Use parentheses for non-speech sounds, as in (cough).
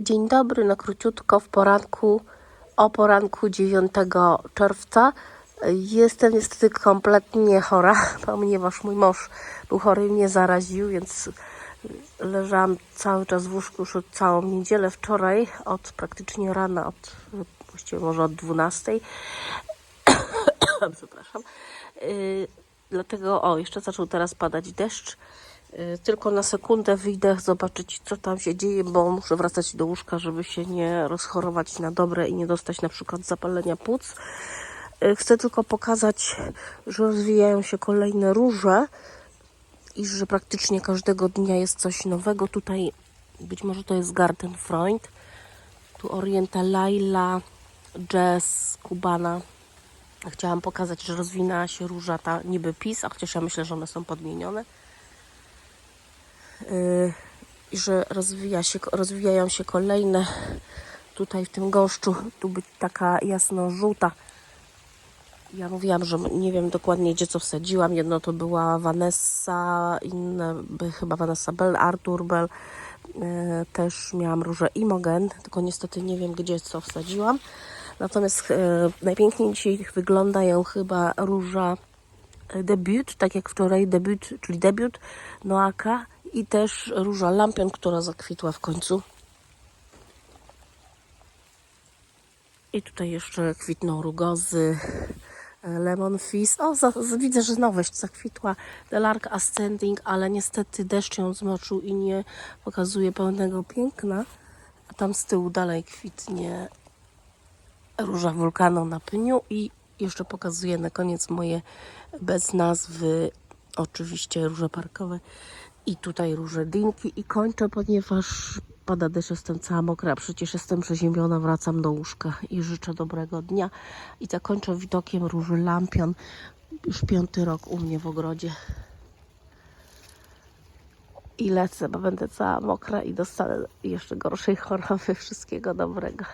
Dzień dobry, na króciutko w poranku, o poranku 9 czerwca. Jestem niestety kompletnie chora, (laughs) ponieważ mój mąż był chory i mnie zaraził, więc leżałam cały czas w łóżku już od całą niedzielę wczoraj, od praktycznie rana, od właściwie może od 12. (coughs) Przepraszam. Yy, dlatego, o, jeszcze zaczął teraz padać deszcz. Yy, Tylko na sekundę wyjdę zobaczyć, co tam się dzieje, bo muszę wracać do łóżka, żeby się nie rozchorować na dobre i nie dostać na przykład zapalenia płuc. Yy, Chcę tylko pokazać, że rozwijają się kolejne róże i że praktycznie każdego dnia jest coś nowego. Tutaj być może to jest Garden Freund, tu Oriental Laila, Jazz, Kubana. Chciałam pokazać, że rozwinęła się róża ta niby PiS, a chociaż ja myślę, że one są podmienione. Yy, I że rozwija się, rozwijają się kolejne tutaj w tym gąszczu. Tu być taka jasno-żółta. Ja mówiłam, że nie wiem dokładnie gdzie co wsadziłam. Jedno to była Vanessa, inne chyba Vanessa Bell, Arthur Bell. Yy, też miałam różę Imogen, tylko niestety nie wiem gdzie co wsadziłam. Natomiast e, najpiękniej dzisiaj wyglądają chyba róża debiut, tak jak wczoraj debiut, czyli debiut Noaka i też róża lampion, która zakwitła w końcu. I tutaj jeszcze kwitną rugozy, e, lemon fizz. O, za, za, widzę, że nowość zakwitła Delark Ascending, ale niestety deszcz ją zmoczył i nie pokazuje pełnego piękna. A tam z tyłu dalej kwitnie róża wulkanu na pniu i jeszcze pokazuję na koniec moje bez nazwy oczywiście róże parkowe i tutaj róże dinki i kończę, ponieważ pada deszcz, jestem cała mokra, przecież jestem przeziębiona, wracam do łóżka i życzę dobrego dnia i zakończę widokiem róży lampion już piąty rok u mnie w ogrodzie i lecę, bo będę cała mokra i dostanę jeszcze gorszej choroby. Wszystkiego dobrego.